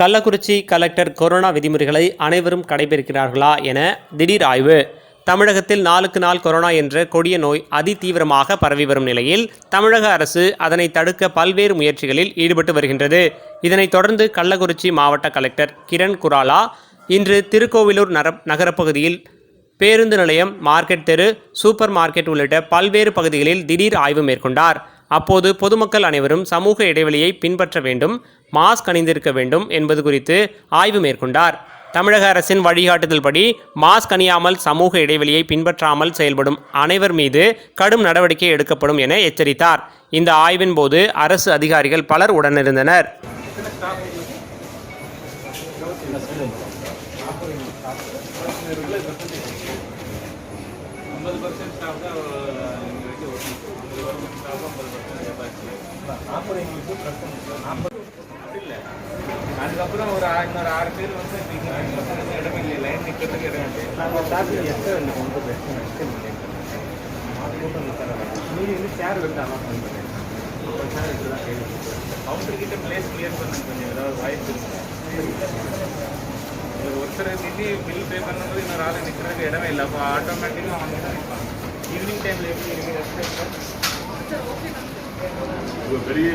Kallakurichi collector corona விதிமுறைகளை அனைவரும் கடைபிடிக்கிறார்களா என திடீர் ஆய்வு. தமிழகத்தில் நாளுக்கு நாள் கொரோனா என்ற கொடிய நோய் அதிதீவிரமாக பரவி வரும் நிலையில் தமிழக அரசு அதனை தடுக்க பல்வேறு முயற்சிகளில் ஈடுபட்டு வருகின்றது. இதனைத் தொடர்ந்து கள்ளக்குறிச்சி மாவட்ட கலெக்டர் கிரண் குராலா இன்று திருக்கோவிலூர் நர நகரப்பகுதியில் பேருந்து நிலையம் மார்க்கெட் தெரு சூப்பர் மார்க்கெட் உள்ளிட்ட பல்வேறு பகுதிகளில் திடீர் ஆய்வு மேற்கொண்டார். அப்போது பொதுமக்கள் அனைவரும் சமூக இடைவெளியை பின்பற்ற வேண்டும் மாஸ்க் அணிந்திருக்க வேண்டும் என்பது குறித்து ஆய்வு மேற்கொண்டார். தமிழக அரசின் வழிகாட்டுதல்படி மாஸ்க் அணியாமல் சமூக இடைவெளியை பின்பற்றாமல் செயல்படும் அனைவர் மீது கடும் நடவடிக்கை எடுக்கப்படும் என எச்சரித்தார். இந்த ஆய்வின் போது அரசு அதிகாரிகள் பலர் உடனிருந்தனர். ஐம்பது பர்சன்ட் ஸ்டாஃப் தான் இங்கே வரைக்கும் ஒர்க்கிங் கவர்மெண்ட் ஸ்டாஃப் ஐம்பது பர்சன்ட் அதுக்கப்புறம் ஒரு ஆ- இன்னொரு ஆறு பேர் வந்து நீங்கள் அஞ்சு பர்சன்ட் இடம் இல்லை லைன் நிற்கிறதுக்கு இடம் இல்லை நாங்கள் ஸ்டாஃபில் எக்ஸ்ட்ரா ரெண்டு கொண்டு பிரச்சனை மீதி வந்து சேர் வந்து அலாட்மெண்ட் பண்ணேன் கவுண்டர் கிட்ட பிளேஸ் கிளியர் பண்ணுங்க கொஞ்சம் ஏதாவது வாய்ப்பு இருக்கு ஒரு ஒருத்தர் நின்று பில் பே பண்ணும்போது இன்னொரு ஆள் நிற்கிறதுக்கு இடமே இல்லை அப்போ ஆட்டோமேட்டிக்காக அவங்க தான் நிற்பாங்க ஈவினிங் டைமில் எப்படி இருக்குது பெரிய